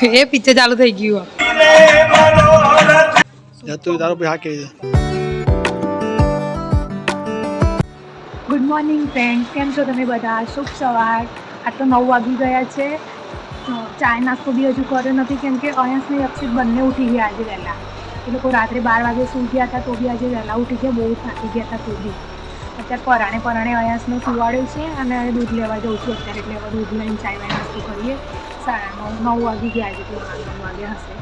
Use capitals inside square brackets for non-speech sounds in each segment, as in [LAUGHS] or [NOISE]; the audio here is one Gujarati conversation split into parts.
એ પિક્ચર ચાલુ થઈ ગયું જતું તારો પછી હા કહી ગુડ મોર્નિંગ ફ્રેન્ડ કેમ છો તમે બધા? શુભ સવાર. આ તો નવ વાગી ગયા છે. તો ચાય નાસ્તો બી હજુ કર્યો નથી કેમ કે અયંશ ને અક્ષિત બંને ઉઠી ગયા આજે વહેલા. એ લોકો રાત્રે બાર વાગે સૂઈ ગયા હતા તો બી આજે વહેલા ઉઠી ગયા બહુ થાકી ગયા હતા તો બી. અત્યારે પરાણે પરાણે અયાસને સુવાડ્યું છે અને દૂધ લેવા જઉં છું. અત્યારે એટલે હવે દૂધ લઈને ચાય વાય નાસ્તો કરીએ. સાડા નવ નવ વાગી ગયા છે તો નવ વાગ્યા હશે.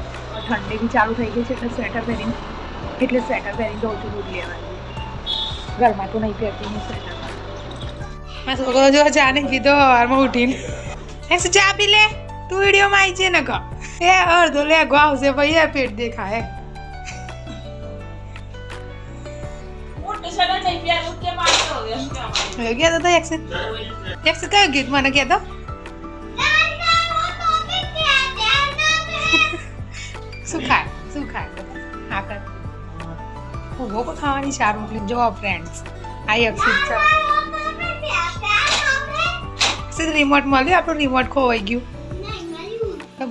ઠંડી બી ચાલુ થઈ ગઈ છે, એટલે સ્વેટર પહેરીને, એટલે સ્વેટર પહેરીને જઉં છું દૂધ લેવા. ઘરમાં તો નહીં પહેરતી હું સ્વેટર મેં છોકરો જો ચા નહીં પીધો સવારમાં ઉઠીને, એ ચા પી લે? તું વિડીયોમાં આવી છે ને કહો એ અડધો લે આવશે ભાઈ પેટ દેખાય. ગયા તો એક્સિટ એક્સિટ કયું ગીત? મને કહેતો શું ખાય? શું ખાય? હા, કર. ઊભો ખાવાની સારું એટલે જો ફ્રેન્ડ્સ આ એક્સિટ છે. રિમોટ મળ્યું? આપણું રિમોટ ખોવાઈ ગયું.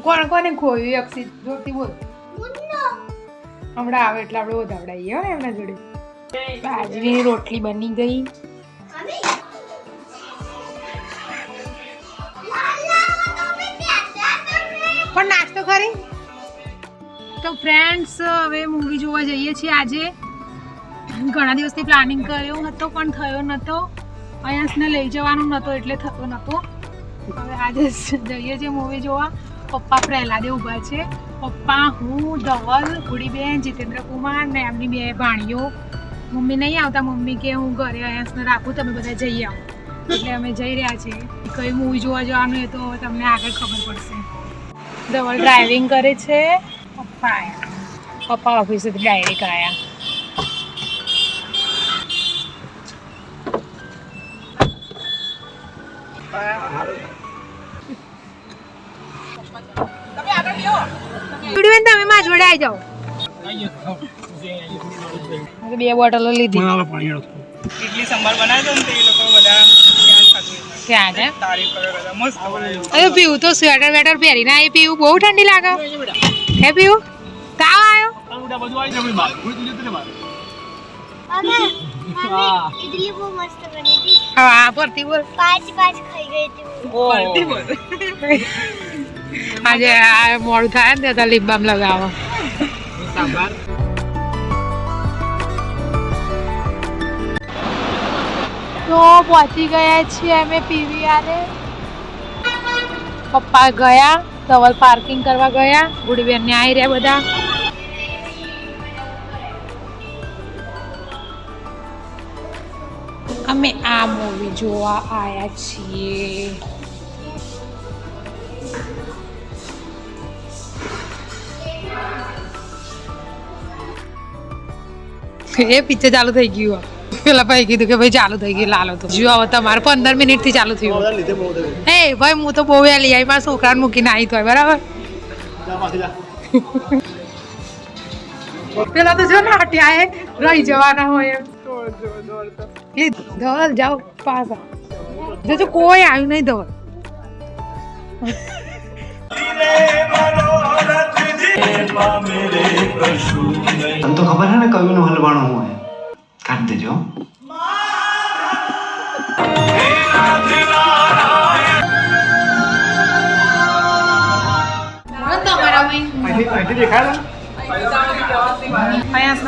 કોણ, કોને ખોયું એ અક્ષિત જોરથી બોલ. હમણાં આવે એટલે આપણે વધાવડાઈએ, હો એમના જોડે. બાજરીની રોટલી બની ગઈ. પણ નાસ્તો ખરી? તો ફ્રેન્ડ્સ હવે મૂવી જોવા જઈએ છીએ આજે. ઘણા દિવસથી પ્લાનિંગ કર્યો હતો પણ થયો નહોતો અયાંશને લઈ જવાનું નહોતો એટલે થતો નહોતો હવે આજે જઈએ છીએ મૂવી જોવા. પપ્પા પ્રહલાદે ઊભા છે. પપ્પા હું ધવલ ગુડીબેન જીતેન્દ્ર કુમાર ને એમની બે ભાણીઓ. મમ્મી નહીં આવતા, મમ્મી કે હું ઘરે અહીંયા રાખું, તમે બધા જઈ આવો. એટલે અમે જઈ રહ્યા છીએ. કઈ મૂવી જોવા જવાનું તો તમને આગળ ખબર પડશે. ધવલ ડ્રાઇવિંગ કરે છે. પપ્પા પપ્પા ઓફિસેથી ડાયરેક્ટ આયા. વીડિયો તમે માં જોડે આવી જાઓ. બે બોટલો લીધી. ઇડલી સંભાર બનાવ્યો ને તે લોકો છે તારીફ કરે મસ્ત અરે પીવું તો સ્વેટર વેટર પહેરીને આવી પીવું. બહુ ઠંડી લાગે. હે પીવું? તાવ આવ્યો આજે મોડું થાય ને ત્યાં લીંબામ લગાવો. સંભાર તો પહોંચી ગયા છીએ અમે પીવીઆરે. પપ્પા ગયા, ધવલ પાર્કિંગ કરવા ગયા, ગુડીબેન ને આવી રહ્યા બધા. અમે આ મૂવી જોવા આવ્યા છીએ. એ પિક્ચર ચાલુ થઈ ગયું પેલા ભાઈ કીધું કે ભાઈ ચાલુ થઈ ગયું લાલો તો. જો હવે તમારે પંદર મિનિટથી ચાલુ થયું. એ ભાઈ હું તો બહુ વહેલી આવી મારા છોકરાને મૂકીને આવી તો બરાબર? [LAUGHS] પેલા તો જો ને હટ્યા એ રહી જવાના હોય એમ. એ ધવલ જાઓ પાછા. જો તો કોઈ આવ્યું નહીં ધવલ. [LAUGHS] તને તો ખબર છે ને કવિનું હલવાણું હોય કાઢી દેજો.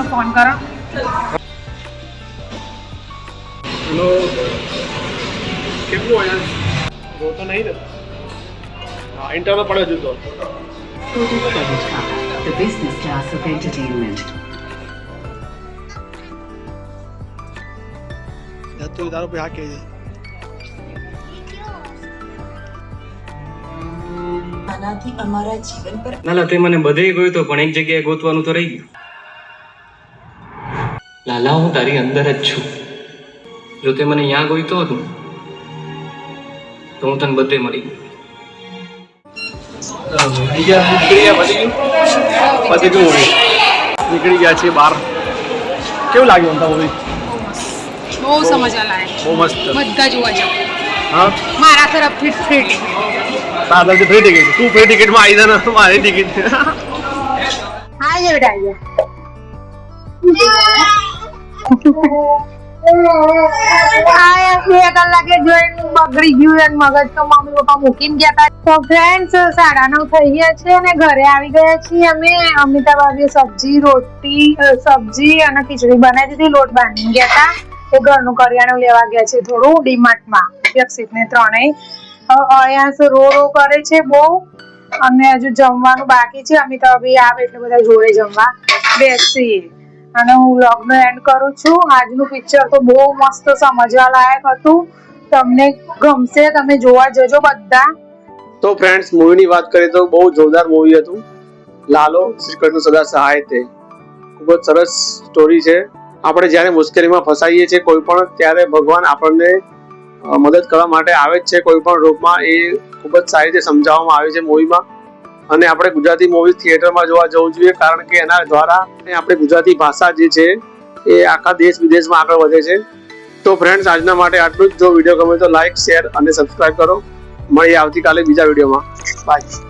ફોન કરો. કેટલું હોય તો નહીં ને. હા પડે પડ્યો જૂતો the business class of entertainment. જતું તારો પછી હા કહી દે આનાથી અમારા જીવન પર લાલા તે મને બધે ગયું તો પણ એક જગ્યાએ ગોતવાનું તો રહી ગયું. લાલા હું તારી અંદર જ છું. જો તે મને ત્યાં ગોઈતો હોત તો હું તને બધે મળી ગયો. નીકળી ગયા પતી ગયું મૂવી નીકળી ગયા છીએ બહાર કેવું લાગ્યું અમતા મૂવી બહુ સમજવા લાયક બહુ મસ્ત. બધા જોવા જાવ હા? મારા તરફથી ફ્રી ટિકિટ તારા તરફથી ફ્રી ટિકિટ તું ફ્રી ટિકિટમાં આવી જા ને મારી ટિકિટ હા જે બેટા કલાકે જોઈને બગડી ગયું અને મગજ તો મમ્મી પપ્પા મૂકીને ગયા હતા તો ફ્રેન્ડ્સ સાડા નવ થઈ ગયા છે અને ઘરે આવી ગયા છીએ અમે. અમિતા સબ્જી, રોટી સબ્જી અને ખીચડી બનાવી દીધી. લોટ બાંધી ગયા હતા એ ઘરનું કરિયાણું લેવા ગયા છે થોડું, ડીમાર્ટમાં. વ્યક્ષિતને ત્રણેય. અહીંયા રો રો કરે છે બહુ. અને હજુ જમવાનું બાકી છે. અમિતા આવે એટલે બધા જોડે જમવા બેસીએ. અને હું વ્લોગનો એન્ડ કરું છું. આજનું પિક્ચર તો બહુ મસ્ત સમજવા લાયક હતું. તમને ગમશે, તમે જોવા જજો બધા. તો ફ્રેન્ડ્સ મૂવીની વાત કરીએ તો બહુ જોરદાર મૂવી હતું. લાલો શ્રી કૃષ્ણ સદા સહાય તે. ખૂબ જ સરસ સ્ટોરી છે. આપણે જ્યારે મુશ્કેલીમાં ફસાઈએ છીએ કોઈ પણ, ત્યારે ભગવાન આપણને મદદ કરવા માટે આવે જ છે. કોઈ પણ રૂપમાં એ ખૂબ જ સારી રીતે સમજાવવામાં આવે છે મૂવીમાં અને આપણે ગુજરાતી મૂવી થિયેટરમાં જોવા જવું જોઈએ, કારણ કે એના દ્વારા આપણે ગુજરાતી ભાષા જે છે એ આખા દેશ વિદેશમાં આગળ વધે છે. તો ફ્રેન્ડ્સ આજના માટે આટલું જ. જો વીડિયો ગમે તો લાઈક શેર અને સબસ્ક્રાઈબ કરો. મળીએ આવતીકાલે બીજા વિડીયોમાં બાય